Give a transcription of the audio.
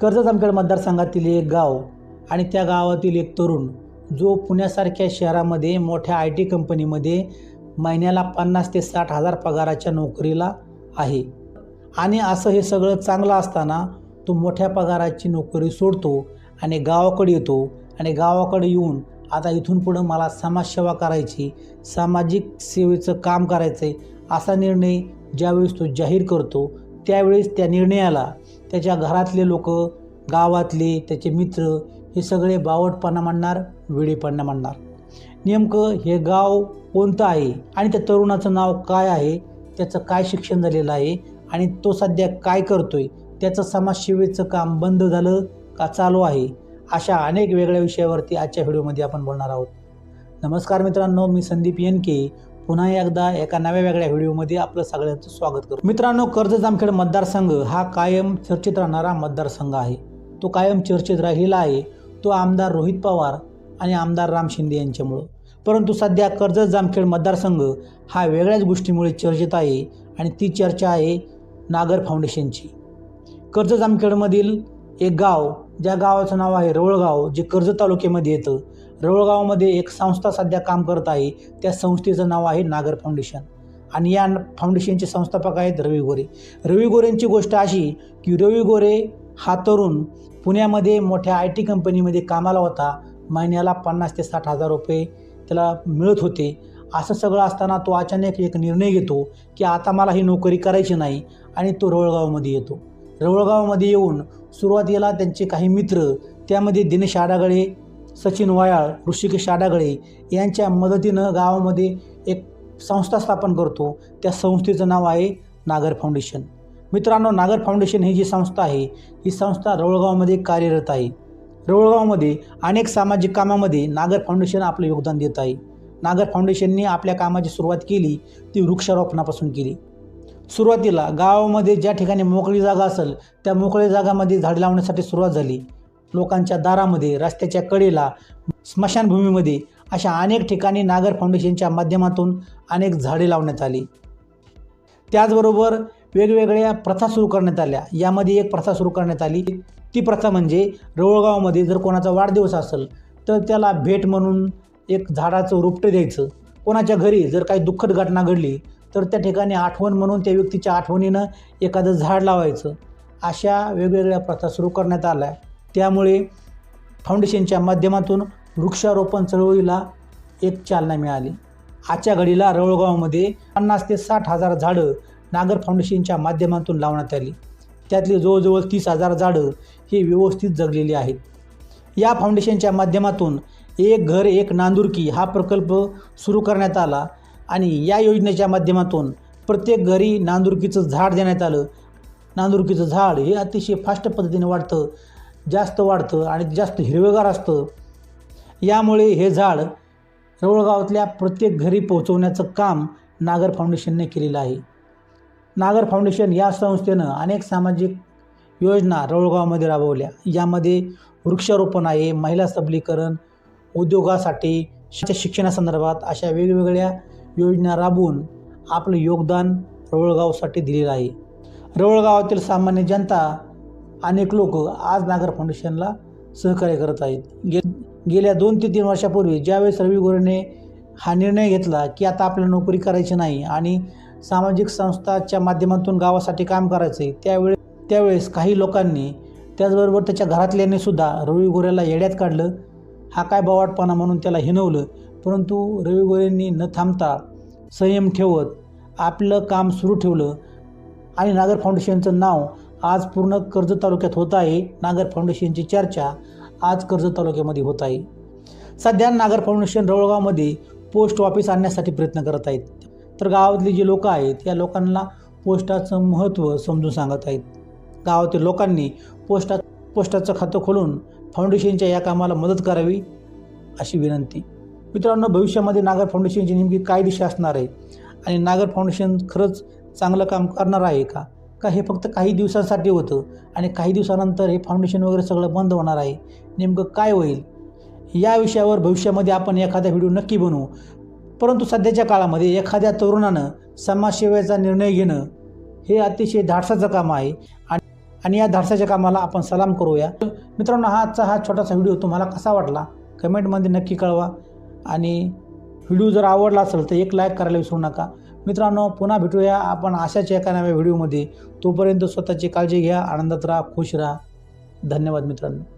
कर्जत जामखेड मतदारसंघातील एक गाव आणि त्या गावातील एक तरुण जो पुण्यासारख्या शहरामध्ये मोठ्या आय टी कंपनीमध्ये महिन्याला पन्नास ते साठ हजार पगाराच्या नोकरीला आहे. आणि असं हे सगळं चांगलं असताना तो मोठ्या पगाराची नोकरी सोडतो आणि गावाकडे येतो आणि गावाकडे येऊन आता इथून पुढं मला समाजसेवा करायची सामाजिक सेवेचं काम करायचं आहे असा निर्णय ज्यावेळेस तो जाहीर करतो त्यावेळेस त्या निर्णयाला त्याच्या घरातले लोक गावातले त्याचे मित्र हे सगळे बावटपणा मांडणार वेळेपणा मांडणार. नेमकं हे गाव कोणतं आहे आणि त्या तरुणाचं नाव काय आहे त्याचं काय शिक्षण झालेलं आहे आणि तो सध्या काय करतोय त्याचं समाजसेवेचं काम बंद झालं का चालू आहे अशा अनेक वेगळ्या विषयावरती आजच्या व्हिडिओमध्ये आपण बोलणार आहोत. नमस्कार मित्रांनो मी संदीप येनके पुन्हा एकदा एका नव्या वेगळ्या व्हिडिओमध्ये आपलं सगळ्यांचं स्वागत करतो. मित्रांनो कर्ज जामखेड मतदारसंघ हा कायम चर्चेत राहणारा मतदारसंघ आहे. तो कायम चर्चेत राहिला आहे. तो आमदार रोहित पवार आणि आमदार राम शिंदे यांच्यामुळं. परंतु सध्या कर्जत जामखेड मतदारसंघ हा वेगळ्याच गोष्टीमुळे चर्चेत आहे आणि ती चर्चा आहे नागर फाउंडेशनची. कर्जत जामखेडमधील एक गाव ज्या गावाचं नाव आहे रवळगाव जे कर्जत तालुक्यामध्ये येतं. रवळगावमध्ये एक संस्था सध्या काम करत आहे. त्या संस्थेचं नाव आहे नागर फाउंडेशन. आणि या फाउंडेशनचे संस्थापक आहेत रवी गोरे. रवी गोरेंची गोष्ट अशी की रवी गोरे हा तरुण पुण्यामध्ये मोठ्या आय टी कंपनीमध्ये कामाला होता. महिन्याला पन्नास ते साठ हजार रुपये त्याला मिळत होते. असं सगळं असताना तो अचानक एक निर्णय घेतो की आता मला ही नोकरी करायची नाही आणि तो रवळगावमध्ये येतो. रवळगावमध्ये येऊन सुरुवातीला त्यांचे काही मित्र त्यामध्ये दिनेश आडागळे सचिन वायाळ ऋषिकेश आडागळे यांच्या मदतीनं गावामध्ये एक संस्था स्थापन करतो. त्या संस्थेचं नाव आहे नागर फाउंडेशन. मित्रांनो नागर फाउंडेशन ही जी संस्था आहे ही संस्था रवळगावमध्ये कार्यरत आहे. रवळगावमध्ये अनेक सामाजिक कामामध्ये नागर फाउंडेशन आपलं योगदान देत आहे. नागर फाउंडेशनने आपल्या कामाची सुरुवात केली ती वृक्षारोपणापासून केली. सुरुवातीला गावामध्ये ज्या ठिकाणी मोकळी जागा असेल त्या मोकळ्या जागामध्ये झाडे लावण्यासाठी सुरुवात झाली. लोकांच्या दारामध्ये रस्त्याच्या कडेला स्मशानभूमीमध्ये अशा अनेक ठिकाणी नागर फाउंडेशनच्या माध्यमातून अनेक झाडे लावण्यात आली. त्याचबरोबर वेगवेगळ्या प्रथा सुरू करण्यात आल्या. यामध्ये एक प्रथा सुरू करण्यात आली. ती प्रथा म्हणजे रवळगावमध्ये जर कोणाचा वाढदिवस असेल तर त्याला भेट म्हणून एक झाडाचं रोपटं द्यायचं. कोणाच्या घरी जर काही दुःखद घटना घडली तर त्या ठिकाणी आठवण म्हणून त्या व्यक्तीच्या आठवणीनं एखादं झाड लावायचं. अशा वेगवेगळ्या प्रथा सुरू करण्यात आल्या. त्यामुळे फाउंडेशनच्या माध्यमातून वृक्षारोपण चळवळीला एक चालना मिळाली. आजच्या घडीला रवळगावमध्ये पन्नास ते साठ हजार झाडं नागर फाउंडेशनच्या माध्यमातून लावण्यात आली. त्यातली जवळजवळ तीस हजार झाडं ही व्यवस्थित जगलेली आहेत. या फाउंडेशनच्या माध्यमातून एक घर एक नांदुरकी हा प्रकल्प सुरू करण्यात आला. आणि या योजनेच्या माध्यमातून प्रत्येक घरी नांदुरकीचं झाड देण्यात आलं. नांदुरकीचं झाड हे अतिशय फास्ट पद्धतीने वाढतं जास्त वाढतं आणि जास्त हिरवेगार असतं. यामुळे हे झाड रवळगावातल्या प्रत्येक घरी पोहोचवण्याचं काम नागर फाउंडेशनने केलेलं आहे. नागर फाउंडेशन या संस्थेनं अनेक सामाजिक योजना रवळगावामध्ये राबवल्या. यामध्ये वृक्षारोपण आहे महिला सबलीकरण उद्योगासाठी शिक्षणासंदर्भात अशा वेगवेगळ्या योजना राबवून आपलं योगदान रवळगावसाठी दिलेलं आहे. रवळगावातील सामान्य जनता अनेक लोक आज नागर फाउंडेशनला सहकार्य करत आहेत. गे गेल्या दोन ते तीन वर्षापूर्वी ज्यावेळेस रवी गोरेने हा निर्णय घेतला की आता आपल्याला नोकरी करायची नाही आणि सामाजिक संस्थाच्या माध्यमातून गावासाठी काम करायचं आहे त्यावेळे त्यावेळेस काही लोकांनी त्याचबरोबर त्याच्या घरातल्याने सुद्धा रवी गोऱ्याला येड्यात काढलं. हा काय बवाटपणा म्हणून त्याला हिनवलं परंतु रवी गोरेंनी न थांबता संयम ठेवत आपलं काम सुरू ठेवलं. आणि नागर फाउंडेशनचं नाव आज पूर्ण कर्जत तालुक्यात होत आहे. नागर फाउंडेशनची चर्चा आज कर्जत तालुक्यामध्ये होत आहे. सध्या नागर फाउंडेशन रवळगावमध्ये पोस्ट ऑफिस आणण्यासाठी प्रयत्न करत आहेत. तर गावातली जी लोकं आहेत या लोकांना पोस्टाचं महत्त्व समजून सांगत आहेत. गावातील लोकांनी पोस्टात पोस्टाचं खातं खोलून फाउंडेशनच्या या कामाला मदत करावी अशी विनंती. मित्रांनो भविष्यामध्ये नागर फाउंडेशनची नेमकी काय दिशा असणार आहे. आणि नागर फाउंडेशन खरंच चांगलं काम करणार आहे का? का हे फक्त काही दिवसांसाठी होतं? आणि काही दिवसानंतर हे फाउंडेशन वगैरे सगळं बंद होणार आहे? नेमकं काय होईल? या विषयावर भविष्यामध्ये आपण एखादा व्हिडिओ नक्की बनवू. परंतु सध्याच्या काळामध्ये एखाद्या तरुणानं समाजसेवेचा निर्णय घेणं हे अतिशय धाडसाचं काम आहे. आणि आणि या धाडसाच्या कामाला आपण सलाम करूया. मित्रांनो हा आजचा हा छोटासा व्हिडिओ तुम्हाला कसा वाटला? कमेंटमध्ये नक्की कळवा. आणि व्हिडिओ जर आवडला असेल तर एक लाईक करायला विसरू नका. मित्रांनो पुन्हा भेटूया आपण अशाच एका नव्या व्हिडिओमध्ये तोपर्यंत स्वतःची काळजी घ्या आनंदात राहा खुश राहा. धन्यवाद मित्रांनो.